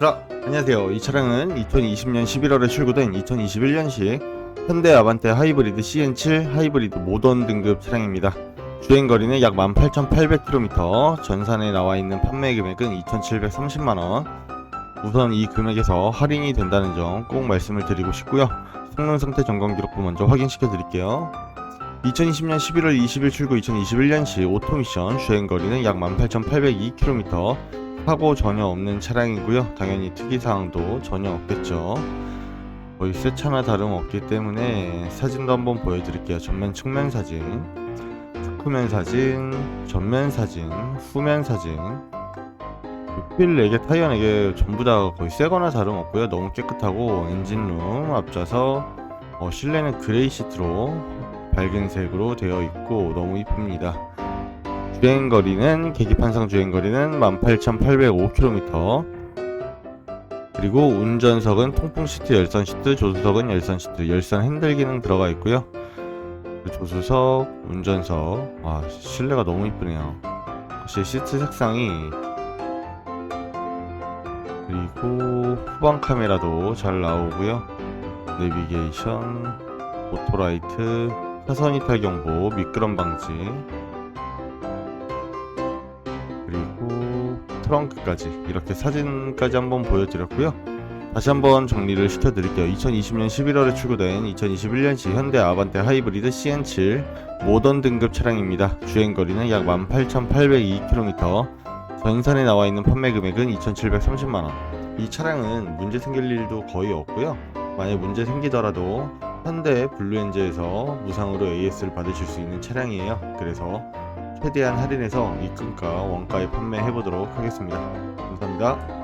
자, 안녕하세요. 이 차량은 2020년 11월에 출고된 2021년식 현대 아반떼 하이브리드 CN7 하이브리드 모던 등급 차량입니다. 주행거리는 약 18,800km, 전산에 나와 있는 판매 금액은 2,730만원. 우선 이 금액에서 할인이 된다는 점 꼭 말씀을 드리고 싶고요. 성능 상태 점검 기록부 먼저 확인시켜 드릴게요. 2020년 11월 20일 출고 2021년식 오토미션 주행거리는 약 18,802km, 사고 전혀 없는 차량이고요. 당연히 특이사항도 전혀 없겠죠. 거의 새 차나 다름없기 때문에 사진도 한번 보여드릴게요. 전면 측면 사진, 측후면 사진, 전면 사진, 후면 사진. 휠 4개, 타이어 4개 전부 다 거의 새거나 다름없고요. 너무 깨끗하고 엔진룸, 앞좌석, 어, 실내는 그레이 시트로 밝은 색으로 되어 있고 너무 이쁩니다. 주행 거리는 계기판상 주행 거리는 18,805km 그리고 운전석은 통풍 시트, 열선 시트, 조수석은 열선 시트, 열선 핸들 기능 들어가 있고요. 그리고 조수석, 운전석, 와 실내가 너무 이쁘네요. 역시 시트 색상이 그리고 후방 카메라도 잘 나오고요. 내비게이션, 오토라이트, 차선 이탈 경보, 미끄럼 방지, 트렁크까지 이렇게 사진까지 한번 보여드렸고요. 다시 한번 정리를 시켜드릴게요. 2020년 11월에 출고된 2021년식 현대 아반떼 하이브리드 CN7 모던 등급 차량입니다. 주행거리는 약 18,802km, 전산에 나와 있는 판매 금액은 2,730만원. 이 차량은 문제 생길 일도 거의 없고요. 만약 문제 생기더라도 현대 블루엔즈에서 무상으로 AS를 받으실 수 있는 차량이에요. 그래서 최대한 할인해서 입금가 원가에 판매해 보도록 하겠습니다. 감사합니다.